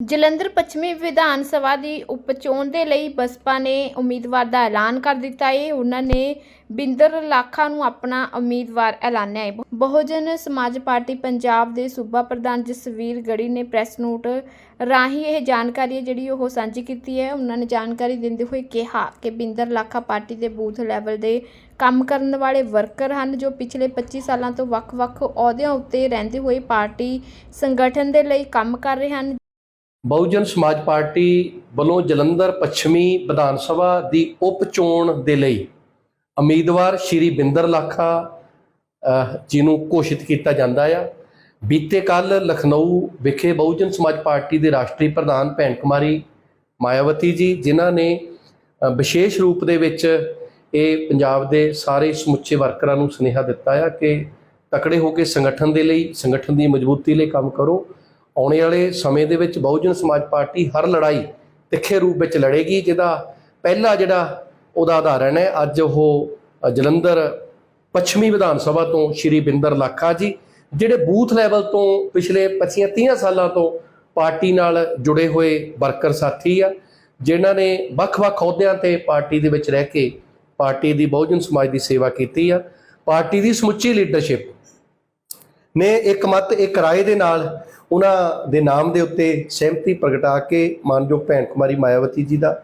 ਜਲੰਧਰ ਪੱਛਮੀ ਵਿਧਾਨ ਸਭਾ ਦੀ ਉਪਚੋਣ ਦੇ ਲਈ ਬਸਪਾ ਨੇ ਉਮੀਦਵਾਰ ਦਾ ਐਲਾਨ ਕਰ ਦਿੱਤਾ ਹੈ ਉਹਨਾਂ ਨੇ ਬਿੰਦਰ ਲਾਖਾ ਨੂੰ ਆਪਣਾ ਉਮੀਦਵਾਰ ਐਲਾਨਿਆ ਹੈ ਬਹੁਜਨ ਸਮਾਜ ਪਾਰਟੀ ਪੰਜਾਬ ਦੇ ਸੂਬਾ ਪ੍ਰਧਾਨ ਜਸਵੀਰ ਗੜੀ ਨੇ ਪ੍ਰੈਸ ਨੋਟ ਰਾਹੀਂ ਇਹ ਜਾਣਕਾਰੀ ਹੈ ਜਿਹੜੀ ਉਹ ਸਾਂਝੀ ਕੀਤੀ ਹੈ। ਉਹਨਾਂ ਨੇ ਜਾਣਕਾਰੀ ਦਿੰਦੇ ਹੋਏ ਕਿਹਾ ਕਿ ਬਿੰਦਰ ਲਾਖਾ ਪਾਰਟੀ ਦੇ ਬੂਥ ਲੈਵਲ ਦੇ ਕੰਮ ਕਰਨ ਵਾਲੇ ਵਰਕਰ ਹਨ, ਜੋ ਪਿਛਲੇ 25 ਸਾਲਾਂ ਤੋਂ ਵੱਖ-ਵੱਖ ਅਹੁਦਿਆਂ ਉੱਤੇ ਰਹਿੰਦੇ ਹੋਏ ਪਾਰਟੀ ਸੰਗਠਨ ਦੇ ਲਈ ਕੰਮ ਕਰ ਰਹੇ ਹਨ ਬਹੁਜਨ ਸਮਾਜ ਪਾਰਟੀ ਵੱਲੋਂ ਜਲੰਧਰ ਪੱਛਮੀ ਵਿਧਾਨ ਸਭਾ ਦੀ ਉਪ ਚੋਣ ਦੇ ਲਈ ਉਮੀਦਵਾਰ ਸ਼੍ਰੀ ਬਿੰਦਰ ਲਾਖਾ ਅਹ, ਜੀ ਨੂੰ ਘੋਸ਼ਿਤ ਕੀਤਾ ਜਾਂਦਾ ਆ। ਬੀਤੇ ਕੱਲ ਲਖਨਊ ਵਿਖੇ ਬਹੁਜਨ ਸਮਾਜ ਪਾਰਟੀ ਦੇ ਰਾਸ਼ਟਰੀ ਪ੍ਰਧਾਨ ਭੈਣ ਕੁਮਾਰੀ ਮਾਇਆਵਤੀ ਜੀ ਜਿਨ੍ਹਾਂ ਨੇ ਵਿਸ਼ੇਸ਼ ਰੂਪ ਦੇ ਵਿੱਚ ਇਹ ਪੰਜਾਬ ਦੇ ਸਾਰੇ ਸਮੁੱਚੇ ਵਰਕਰਾਂ ਨੂੰ ਸੁਨੇਹਾ ਦਿੱਤਾ ਆ ਕਿ ਤਕੜੇ ਹੋ ਕੇ ਸੰਗਠਨ ਦੇ ਲਈ ਸੰਗਠਨ ਦੀ ਮਜ਼ਬੂਤੀ ਲਈ ਕੰਮ ਕਰੋ। ਆਉਣੇ ਵਾਲੇ ਸਮੇਂ ਦੇ ਵਿੱਚ ਬਹੁਜਨ ਸਮਾਜ ਪਾਰਟੀ ਹਰ ਲੜਾਈ ਤਿੱਖੇ ਰੂਪ ਵਿੱਚ ਲੜੇਗੀ, ਜਿਹਦਾ ਪਹਿਲਾ ਜਿਹੜਾ ਉਹਦਾ ਉਦਾਹਰਣ ਹੈ, ਅੱਜ ਉਹ ਜਲੰਧਰ ਪੱਛਮੀ ਵਿਧਾਨ ਸਭਾ ਤੋਂ ਸ਼੍ਰੀ ਬਿੰਦਰ ਲਾਖਾ ਜੀ, ਜਿਹੜੇ ਬੂਥ ਲੈਵਲ ਤੋਂ ਪਿਛਲੇ 25 30 ਸਾਲਾਂ ਤੋਂ ਪਾਰਟੀ ਨਾਲ ਜੁੜੇ ਹੋਏ ਵਰਕਰ ਸਾਥੀ ਆ, ਜਿਨ੍ਹਾਂ ਨੇ ਵੱਖ-ਵੱਖ ਅਹੁਦਿਆਂ ਤੇ ਪਾਰਟੀ ਦੇ ਵਿੱਚ ਰਹਿ ਕੇ ਪਾਰਟੀ ਦੀ ਬਹੁਜਨ ਸਮਾਜ ਦੀ ਸੇਵਾ ਕੀਤੀ ਆ। ਪਾਰਟੀ ਦੀ ਸਮੁੱਚੀ ਲੀਡਰਸ਼ਿਪ ਨੇ ਇੱਕ ਮਤ, ਇੱਕ ਰਾਏ ਦੇ ਨਾਲ ਉਹਨਾਂ ਦੇ ਨਾਮ ਦੇ ਉੱਤੇ ਸਹਿਮਤੀ ਪ੍ਰਗਟਾ ਕੇ ਮਾਨਯੋਗ ਭੈਣ ਕੁਮਾਰੀ ਮਾਇਆਵਤੀ ਜੀ ਦਾ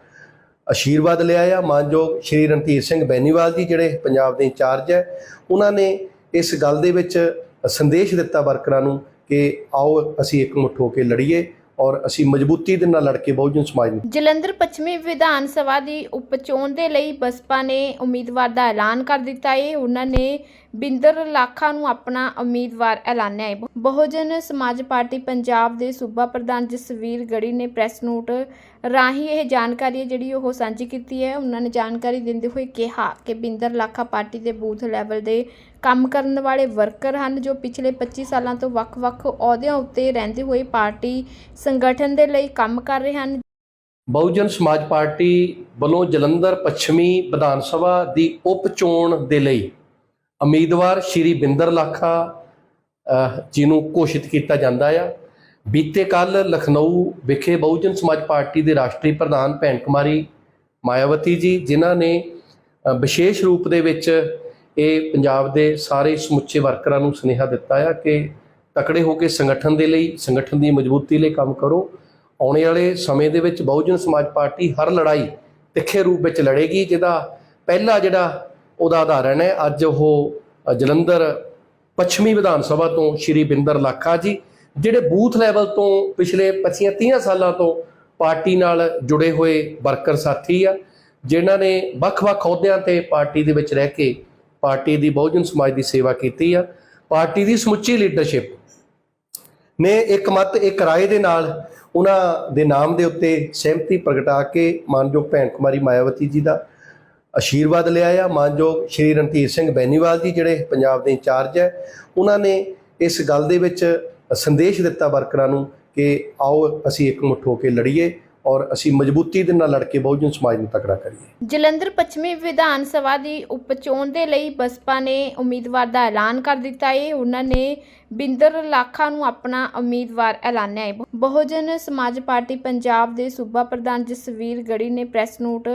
ਆਸ਼ੀਰਵਾਦ ਲਿਆ ਆ। ਮਾਨਯੋਗ ਸ਼੍ਰੀ ਰਣਧੀਰ ਸਿੰਘ ਬੈਨੀਵਾਲ ਜੀ, ਜਿਹੜੇ ਪੰਜਾਬ ਦੇ ਇੰਚਾਰਜ ਹੈ, ਉਹਨਾਂ ਨੇ ਇਸ ਗੱਲ ਦੇ ਵਿੱਚ ਸੰਦੇਸ਼ ਦਿੱਤਾ ਵਰਕਰਾਂ ਨੂੰ ਕਿ ਆਓ ਅਸੀਂ ਇਕਮੁੱਠ ਹੋ ਕੇ ਲੜੀਏ ਔਰ ਅਸੀਂ ਮਜ਼ਬੂਤੀ ਦੇ ਨਾਲ ਲੜ ਕੇ ਬਹੁਜਨ ਸਮਾਜ ਨੂੰ ਜਲੰਧਰ ਪੱਛਮੀ ਵਿਧਾਨ ਸਭਾ ਦੀ ਉਪਚੋਣ ਦੇ ਲਈ ਬਸਪਾ ਨੇ ਉਮੀਦਵਾਰ ਦਾ ਐਲਾਨ ਕਰ ਦਿੱਤਾ ਹੈ ਉਹਨਾਂ ਨੇ ਬਿੰਦਰ ਲਾਖਾ ਨੂੰ ਆਪਣਾ ਉਮੀਦਵਾਰ ਐਲਾਨਿਆ ਹੈ। ਬਹੁਜਨ ਸਮਾਜ ਪਾਰਟੀ ਪੰਜਾਬ ਦੇ ਸੂਬਾ ਪ੍ਰਧਾਨ ਜਸਵੀਰ ਗੜੀ ਨੇ ਪ੍ਰੈਸ ਨੋਟ ਰਾਹੀਂ ਇਹ ਜਾਣਕਾਰੀ ਹੈ ਜਿਹੜੀ ਉਹ ਸਾਂਝੀ ਕੀਤੀ ਹੈ। ਉਹਨਾਂ ਨੇ ਜਾਣਕਾਰੀ ਦਿੰਦੇ ਹੋਏ ਕਿਹਾ ਕਿ ਬਿੰਦਰ ਲਾਖਾ ਪਾਰਟੀ ਦੇ ਬੂਥ ਲੈਵਲ ਦੇ ਕੰਮ ਕਰਨ ਵਾਲੇ ਵਰਕਰ ਹਨ ਜੋ ਪਿਛਲੇ 25 ਸਾਲਾਂ ਤੋਂ ਵੱਖ-ਵੱਖ ਅਹੁਦਿਆਂ ਉੱਤੇ ਰਹਿੰਦੇ ਹੋਏ ਪਾਰਟੀ ਸੰਗਠਨ ਦੇ ਲਈ ਕੰਮ ਕਰ ਰਹੇ ਹਨ। ਬਹੁਜਨ ਸਮਾਜ ਪਾਰਟੀ ਵੱਲੋਂ ਜਲੰਧਰ ਪੱਛਮੀ ਵਿਧਾਨ ਸਭਾ ਦੀ ਉਪ ਚੋਣ ਦੇ ਲਈ ਉਮੀਦਵਾਰ ਸ਼੍ਰੀ ਬਿੰਦਰ ਲਾਖਾ ਜੀ ਨੂੰ ਘੋਸ਼ਿਤ ਕੀਤਾ ਜਾਂਦਾ ਆ। ਬੀਤੇ ਕੱਲ ਲਖਨਊ ਵਿਖੇ ਬਹੁਜਨ ਸਮਾਜ ਪਾਰਟੀ ਦੇ ਰਾਸ਼ਟਰੀ ਪ੍ਰਧਾਨ ਭੈਣ ਕੁਮਾਰੀ ਮਾਇਆਵਤੀ ਜੀ, ਜਿਨ੍ਹਾਂ ਨੇ ਵਿਸ਼ੇਸ਼ ਰੂਪ ਦੇ ਵਿੱਚ ਇਹ ਪੰਜਾਬ ਦੇ ਸਾਰੇ ਸਮੁੱਚੇ ਵਰਕਰਾਂ ਨੂੰ ਸੁਨੇਹਾ ਦਿੱਤਾ ਆ ਕਿ ਤਕੜੇ ਹੋ ਕੇ ਸੰਗਠਨ ਦੇ ਲਈ, ਸੰਗਠਨ ਦੀ ਮਜ਼ਬੂਤੀ ਲਈ ਕੰਮ ਕਰੋ। ਆਉਣੇ ਵਾਲੇ ਸਮੇਂ ਦੇ ਵਿੱਚ ਬਹੁਜਨ ਸਮਾਜ ਪਾਰਟੀ ਹਰ ਲੜਾਈ ਤਿੱਖੇ ਰੂਪ ਵਿੱਚ ਲੜੇਗੀ, ਜਿਹਦਾ ਪਹਿਲਾ ਜਿਹੜਾ ਉਹਦਾ ਉਦਾਹਰਣ ਹੈ, ਅੱਜ ਉਹ ਜਲੰਧਰ ਪੱਛਮੀ ਵਿਧਾਨ ਸਭਾ ਤੋਂ ਸ਼੍ਰੀ ਬਿੰਦਰ ਲਾਖਾ ਜੀ, ਜਿਹੜੇ ਬੂਥ ਲੈਵਲ ਤੋਂ ਪਿਛਲੇ 25 30 ਸਾਲਾਂ ਤੋਂ ਪਾਰਟੀ ਨਾਲ ਜੁੜੇ ਹੋਏ ਵਰਕਰ ਸਾਥੀ ਆ, ਜਿਨ੍ਹਾਂ ਨੇ ਵੱਖ-ਵੱਖ ਅਹੁਦਿਆਂ ਤੇ ਪਾਰਟੀ ਦੇ ਵਿੱਚ ਰਹਿ ਕੇ ਪਾਰਟੀ ਦੀ ਬਹੁਜਨ ਸਮਾਜ ਦੀ ਸੇਵਾ ਕੀਤੀ ਆ। ਪਾਰਟੀ ਦੀ ਸਮੁੱਚੀ ਲੀਡਰਸ਼ਿਪ ਨੇ ਇੱਕ ਮਤ, ਇੱਕ ਰਾਏ ਦੇ ਨਾਲ ਉਹਨਾਂ ਦੇ ਨਾਮ ਦੇ ਉੱਤੇ ਸਹਿਮਤੀ ਪ੍ਰਗਟਾ ਕੇ ਮਾਨਯੋਗ ਭੈਣ ਕੁਮਾਰੀ ਮਾਇਆਵਤੀ ਜੀ ਦਾ ਆਸ਼ੀਰਵਾਦ ਲਿਆ ਆ। ਮਾਨਯੋਗ ਸ਼੍ਰੀ ਰਣਧੀਰ ਸਿੰਘ ਬੈਨੀਵਾਲ ਜੀ, ਜਿਹੜੇ ਪੰਜਾਬ ਦੇ ਇੰਚਾਰਜ ਹੈ, ਉਹਨਾਂ ਨੇ ਇਸ ਗੱਲ ਦੇ ਵਿੱਚ ਸੰਦੇਸ਼ ਦਿੱਤਾ ਵਰਕਰਾਂ ਨੂੰ ਕਿ ਆਓ ਅਸੀਂ ਇਕਮੁੱਠ ਹੋ ਕੇ ਲੜੀਏ ਔਰ ਅਸੀਂ ਮਜ਼ਬੂਤੀ ਦੇ ਨਾਲ ਲੜ ਕੇ ਬਹੁਜਨ ਸਮਾਜ ਨੂੰ ਤਕੜਾ ਕਰੀਏ। ਜਲੰਧਰ ਪੱਛਮੀ ਵਿਧਾਨ ਸਭਾ ਦੀ ਉਪਚੋਣ ਦੇ ਲਈ ਬਸਪਾ ਨੇ ਉਮੀਦਵਾਰ ਦਾ ਐਲਾਨ ਕਰ ਦਿੱਤਾ ਹੈ ਉਹਨਾਂ ਨੇ ਬਿੰਦਰ ਲਾਖਾ ਨੂੰ ਆਪਣਾ ਉਮੀਦਵਾਰ ਐਲਾਨਿਆ ਹੈ। ਬਹੁਜਨ ਸਮਾਜ ਪਾਰਟੀ ਪੰਜਾਬ ਦੇ ਸੂਬਾ ਪ੍ਰਧਾਨ ਜਸਵੀਰ ਗੜੀ ਨੇ ਪ੍ਰੈਸ ਨੋਟ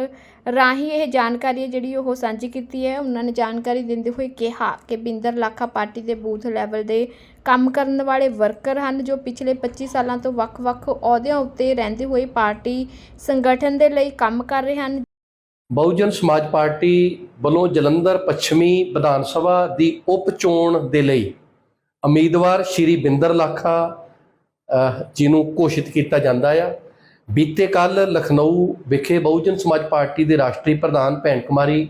ਰਾਹੀਂ ਇਹ ਜਾਣਕਾਰੀ ਜਿਹੜੀ ਉਹ ਸਾਂਝੀ ਕੀਤੀ ਹੈ। ਉਹਨਾਂ ਨੇ ਜਾਣਕਾਰੀ ਦਿੰਦੇ ਹੋਏ ਕਿਹਾ ਕਿ ਬਿੰਦਰ ਲਾਖਾ ਪਾਰਟੀ ਦੇ ਬੂਥ ਲੈਵਲ ਦੇ ਕੰਮ ਕਰਨ ਵਾਲੇ ਵਰਕਰ ਹਨ, ਜੋ ਪਿਛਲੇ 25 ਸਾਲਾਂ ਤੋਂ ਵੱਖ-ਵੱਖ ਅਹੁਦਿਆਂ ਉੱਤੇ ਰਹਿੰਦੇ ਹੋਏ ਪਾਰਟੀ ਸੰਗਠਨ ਦੇ ਲਈ ਕੰਮ ਕਰ ਰਹੇ ਹਨ। ਬਹੁਜਨ ਸਮਾਜ ਪਾਰਟੀ ਵੱਲੋਂ ਜਲੰਧਰ ਪੱਛਮੀ ਵਿਧਾਨ ਸਭਾ ਦੀ ਉਪ ਚੋਣ ਦੇ ਲਈ ਉਮੀਦਵਾਰ ਸ਼੍ਰੀ ਬਿੰਦਰ ਲਾਖਾ ਅਹ, ਜੀ ਨੂੰ ਘੋਸ਼ਿਤ ਕੀਤਾ ਜਾਂਦਾ ਆ। ਬੀਤੇ ਕੱਲ ਲਖਨਊ ਵਿਖੇ ਬਹੁਜਨ ਸਮਾਜ ਪਾਰਟੀ ਦੇ ਰਾਸ਼ਟਰੀ ਪ੍ਰਧਾਨ ਭੈਣ ਕੁਮਾਰੀ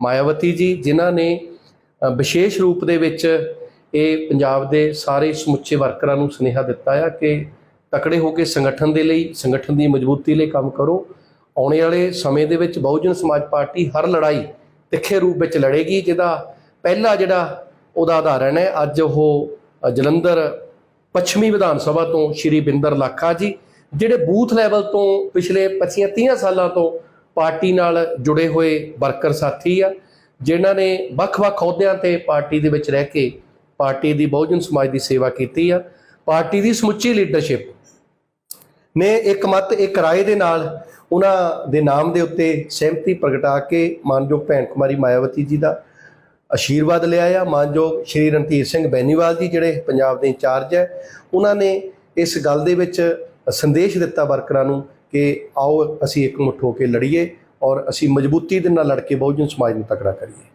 ਮਾਇਆਵਤੀ ਜੀ ਜਿਨ੍ਹਾਂ ਨੇ ਵਿਸ਼ੇਸ਼ ਰੂਪ ਦੇ ਵਿੱਚ ਇਹ ਪੰਜਾਬ ਦੇ ਸਾਰੇ ਸਮੁੱਚੇ ਵਰਕਰਾਂ ਨੂੰ ਸੁਨੇਹਾ ਦਿੱਤਾ ਆ ਕਿ ਤਕੜੇ ਹੋ ਕੇ ਸੰਗਠਨ ਦੇ ਲਈ ਸੰਗਠਨ ਦੀ ਮਜ਼ਬੂਤੀ ਲਈ ਕੰਮ ਕਰੋ। ਆਉਣੇ ਵਾਲੇ ਸਮੇਂ ਦੇ ਵਿੱਚ ਬਹੁਜਨ ਸਮਾਜ ਪਾਰਟੀ ਹਰ ਲੜਾਈ ਤਿੱਖੇ ਰੂਪ ਵਿੱਚ ਲੜੇਗੀ ਜਿਹਦਾ ਪਹਿਲਾ ਜਿਹੜਾ ਉਹਦਾ ਉਦਾਹਰਣ ਹੈ। ਅੱਜ ਉਹ ਜਲੰਧਰ ਪੱਛਮੀ ਵਿਧਾਨ ਸਭਾ ਤੋਂ ਸ਼੍ਰੀ ਬਿੰਦਰ ਲਾਖਾ ਜੀ, ਜਿਹੜੇ ਬੂਥ ਲੈਵਲ ਤੋਂ ਪਿਛਲੇ 25 30 ਸਾਲਾਂ ਤੋਂ ਪਾਰਟੀ ਨਾਲ ਜੁੜੇ ਹੋਏ ਵਰਕਰ ਸਾਥੀ ਆ, ਜਿਨ੍ਹਾਂ ਨੇ ਵੱਖ-ਵੱਖ ਅਹੁਦਿਆਂ ਤੇ ਪਾਰਟੀ ਦੇ ਵਿੱਚ ਰਹਿ ਕੇ ਪਾਰਟੀ ਦੀ ਬਹੁਜਨ ਸਮਾਜ ਦੀ ਸੇਵਾ ਕੀਤੀ ਆ। ਪਾਰਟੀ ਦੀ ਸਮੁੱਚੀ ਲੀਡਰਸ਼ਿਪ ਨੇ ਇੱਕ ਮਤ, ਇੱਕ ਰਾਏ ਦੇ ਨਾਲ ਉਹਨਾਂ ਦੇ ਨਾਮ ਦੇ ਉੱਤੇ ਸਹਿਮਤੀ ਪ੍ਰਗਟਾ ਕੇ ਮਾਨਯੋਗ ਭੈਣ ਕੁਮਾਰੀ ਮਾਇਆਵਤੀ ਜੀ ਦਾ ਆਸ਼ੀਰਵਾਦ ਲਿਆ ਆ। ਮਾਨਯੋਗ ਸ਼੍ਰੀ ਰਣਧੀਰ ਸਿੰਘ ਬੈਨੀਵਾਲ ਜੀ, ਜਿਹੜੇ ਪੰਜਾਬ ਦੇ ਇੰਚਾਰਜ ਹੈ, ਉਹਨਾਂ ਨੇ ਇਸ ਗੱਲ ਦੇ ਵਿੱਚ ਸੰਦੇਸ਼ ਦਿੱਤਾ ਵਰਕਰਾਂ ਨੂੰ ਕਿ ਆਓ ਅਸੀਂ ਇਕਮੁੱਠ ਹੋ ਕੇ ਲੜੀਏ ਔਰ ਅਸੀਂ ਮਜ਼ਬੂਤੀ ਦੇ ਨਾਲ ਲੜ ਕੇ ਬਹੁਜਨ ਸਮਾਜ ਨੂੰ ਤਕੜਾ ਕਰੀਏ।